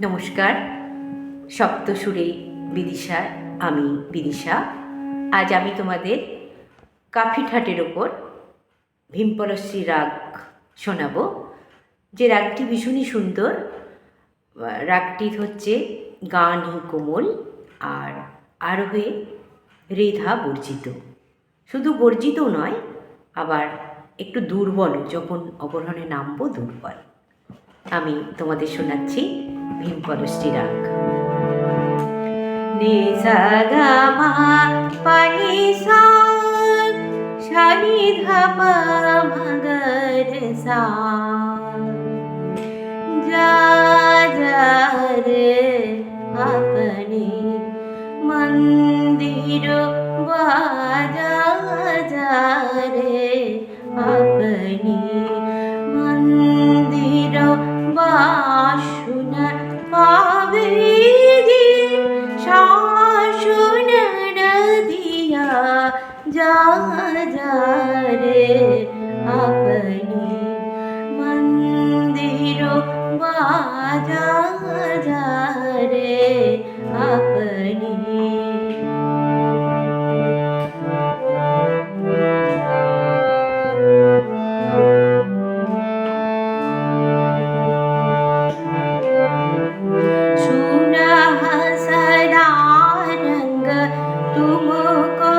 নমস্কার, সপ্তসুরে বিদিশা, আমি বিদিশা। আজ আমি তোমাদের কাফি ঠাটের ওপর ভীমপলশ্রী রাগ শোনাবো। যে রাগটি ভীষণই সুন্দর রাগটি হচ্ছে গানই কোমল আর আরোহে রেধা বর্জিত। শুধু বর্জিত নয়, আবার একটু দুর্বল যখন অবরোহণে নামবো দুর্বল। আমি তোমাদের শোনাচ্ছি ভীমপলশ্রী রাগ নি সা গা মা পা নি সা সা ধা পা মা সা আপনি মন্দির বাজা যা রে আপনি মন্দির বাসুন দিয়া जा जा रे अपनी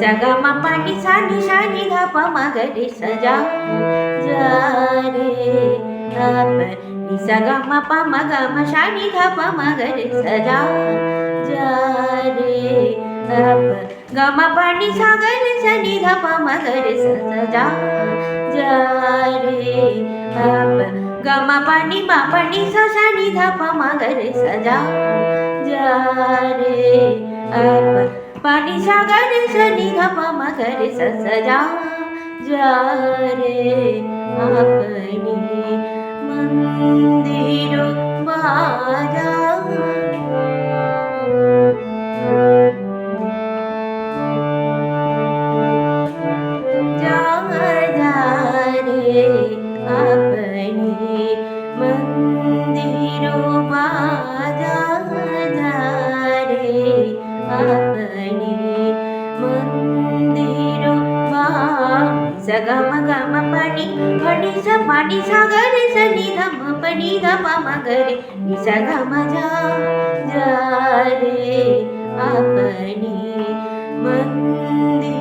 निगा मानि सा धप निी सजा ज निसागा मा पा गा निी ध पगरे सजा ज गानि सा गा निी ध पगर सजा ज गा मा पाणि सानि ध सजा ज पानी सागर सनी धपा मगर सजा जा रे अपने मंदिरों बाजा अपने मंदिरों గమ గమ పని పని స పని స గరి స ని ధ మ పని ధ ప మ గరి ని స గ మ జ జ రే అపని మంది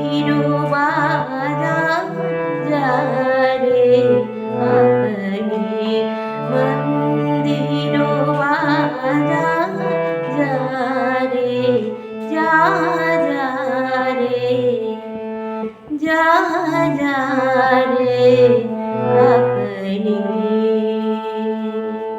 হারা